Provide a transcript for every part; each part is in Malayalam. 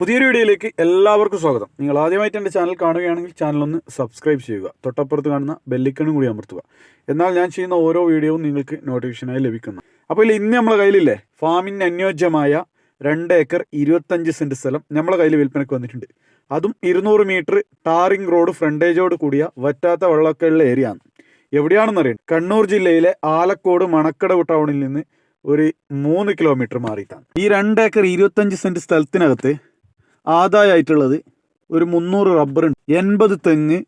പുതിയൊരു വീഡിയോയിലേക്ക് എല്ലാവർക്കും സ്വാഗതം. നിങ്ങൾ ആദ്യമായിട്ട് എന്റെ ചാനൽ കാണുകയാണെങ്കിൽ ചാനൽ ഒന്ന് സബ്സ്ക്രൈബ് ചെയ്യുക. തൊട്ടപ്പുറത്ത് കാണുന്ന ബെല്ലിക്കണും കൂടി അമർത്തുക. എന്നാൽ ഞാൻ ചെയ്യുന്ന ഓരോ വീഡിയോവും നിങ്ങൾക്ക് നോട്ടിഫിക്കേഷനായി ലഭിക്കുന്നു. അപ്പോൾ ഇല്ല ഇന്ന് നമ്മളെ കയ്യിലില്ലേ? ഫാമിന് അനുയോജ്യമായ രണ്ട് ഏക്കർ ഇരുപത്തഞ്ച് സെന്റ് സ്ഥലം നമ്മളെ കയ്യിൽ വിൽപ്പനയ്ക്ക് വന്നിട്ടുണ്ട്. അതും ഇരുന്നൂറ് മീറ്റർ ടാറിംഗ് റോഡ് ഫ്രണ്ടേജോട് കൂടിയ വറ്റാത്ത വെള്ളക്കളിലെ ഏരിയ ആണ്. എവിടെയാണെന്നറിയാം കണ്ണൂർ ജില്ലയിലെ ആലക്കോട് മണക്കടവ് ടൗണിൽ നിന്ന് ഒരു മൂന്ന് കിലോമീറ്റർ മാറിയിട്ടാണ്. ഈ രണ്ട് ഏക്കർ ഇരുപത്തഞ്ച് സെന്റ് സ്ഥലത്തിനകത്ത് ആദായമായിട്ടുള്ളത് ഒരു മുന്നൂറ് റബ്ബറുണ്ട്. എൺപത് തെങ്ങ്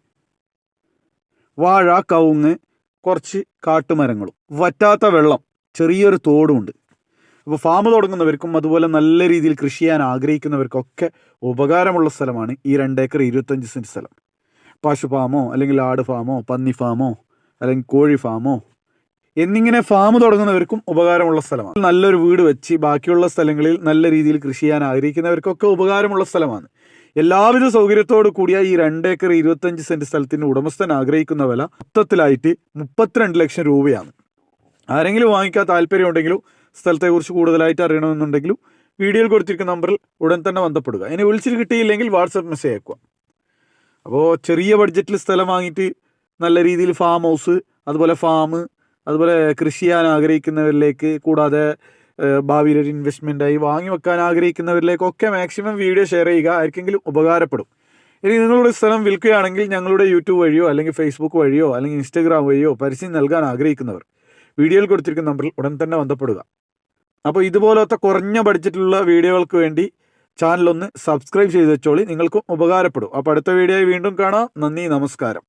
വാഴ കവുങ്ങ് കുറച്ച് കാട്ടുമരങ്ങളും. വറ്റാത്ത വെള്ളം ചെറിയൊരു തോടുമുണ്ട്. അപ്പോൾ ഫാം തുടങ്ങുന്നവർക്കും അതുപോലെ നല്ല രീതിയിൽ കൃഷി ചെയ്യാൻ ആഗ്രഹിക്കുന്നവർക്കൊക്കെ ഉപകാരമുള്ള സ്ഥലമാണ് ഈ രണ്ടേക്കർ ഇരുപത്തഞ്ച് സെന്റ് സ്ഥലം. പശു ഫാമോ അല്ലെങ്കിൽ ആട് ഫാമോ പന്നി ഫാമോ അല്ലെങ്കിൽ കോഴി ഫാമോ എന്നിങ്ങനെ ഫാം തുടങ്ങുന്നവർക്കും ഉപകാരമുള്ള സ്ഥലമാണ്. നല്ലൊരു വീട് വെച്ച് ബാക്കിയുള്ള സ്ഥലങ്ങളിൽ നല്ല രീതിയിൽ കൃഷി ചെയ്യാൻ ആഗ്രഹിക്കുന്നവർക്കൊക്കെ ഉപകാരമുള്ള സ്ഥലമാണ്. എല്ലാവിധ സൗകര്യത്തോടു കൂടിയ ഈ രണ്ട് ഏക്കർ ഇരുപത്തഞ്ച് സെന്റ് സ്ഥലത്തിന് ഉടമസ്ഥൻ ആഗ്രഹിക്കുന്ന വില മൊത്തത്തിലായിട്ട് മുപ്പത്തിരണ്ട് ലക്ഷം രൂപയാണ്. ആരെങ്കിലും വാങ്ങിക്കാൻ താല്പര്യം ഉണ്ടെങ്കിലും സ്ഥലത്തെക്കുറിച്ച് കൂടുതലായിട്ട് അറിയണമെന്നുണ്ടെങ്കിലും വീഡിയോയിൽ കൊടുത്തിരിക്കുന്ന നമ്പറിൽ ഉടൻ തന്നെ ബന്ധപ്പെടുക. ഇനി വിളിച്ചിട്ട് കിട്ടിയില്ലെങ്കിൽ വാട്സപ്പ് മെസ്സേജ് അയക്കുക. അപ്പോൾ ചെറിയ ബഡ്ജറ്റിൽ സ്ഥലം വാങ്ങിയിട്ട് നല്ല രീതിയിൽ ഫാം ഹൗസ് അതുപോലെ ഫാം അതുപോലെ കൃഷി ചെയ്യാൻ ആഗ്രഹിക്കുന്നവരിലേക്ക് കൂടാതെ ഭാവിയിൽ ഒരു ഇൻവെസ്റ്റ്മെന്റായി വാങ്ങി വെക്കാൻ ആഗ്രഹിക്കുന്നവരിലേക്കൊക്കെ മാക്സിമം വീഡിയോ ഷെയർ ചെയ്യുക ആർക്കെങ്കിലും ഉപകാരപ്പെടും. ഇനി നിങ്ങളുടെ സ്ഥലം വിൽക്കുകയാണെങ്കിൽ ഞങ്ങളുടെ യൂട്യൂബ് വഴിയോ അല്ലെങ്കിൽ ഫേസ്ബുക്ക് വഴിയോ അല്ലെങ്കിൽ ഇൻസ്റ്റാഗ്രാം വഴിയോ പരസ്യം നൽകാൻ ആഗ്രഹിക്കുന്നവർ വീഡിയോയിൽ കൊടുത്തിരിക്കുന്ന നമ്പറിൽ ഉടൻ തന്നെ ബന്ധപ്പെടുക. അപ്പോൾ ഇതുപോലത്തെ കുറഞ്ഞ ബഡ്ജറ്റിലുള്ള വീഡിയോകൾക്ക് വേണ്ടി ചാനലൊന്ന് സബ്സ്ക്രൈബ് ചെയ്ത് വെച്ചോളി നിങ്ങൾക്കും ഉപകാരപ്പെടും. അപ്പോൾ അടുത്ത വീഡിയോയിൽ വീണ്ടും കാണാം. നന്ദി നമസ്കാരം.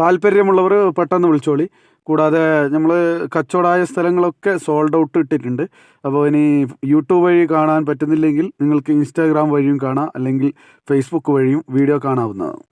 താല്പര്യമുള്ളവർ പെട്ടെന്ന് വിളിച്ചോളി. കൂടാതെ നമ്മൾ കച്ചവടമായ സ്ഥലങ്ങളൊക്കെ സോൾഡ് ഔട്ട് ഇട്ടിട്ടുണ്ട്. അപ്പോൾ ഇനി യൂട്യൂബ് വഴി കാണാൻ പറ്റുന്നില്ലെങ്കിൽ നിങ്ങൾക്ക് ഇൻസ്റ്റാഗ്രാം വഴിയും കാണാം. അല്ലെങ്കിൽ ഫേസ്ബുക്ക് വഴിയും വീഡിയോ കാണാവുന്നതാണ്.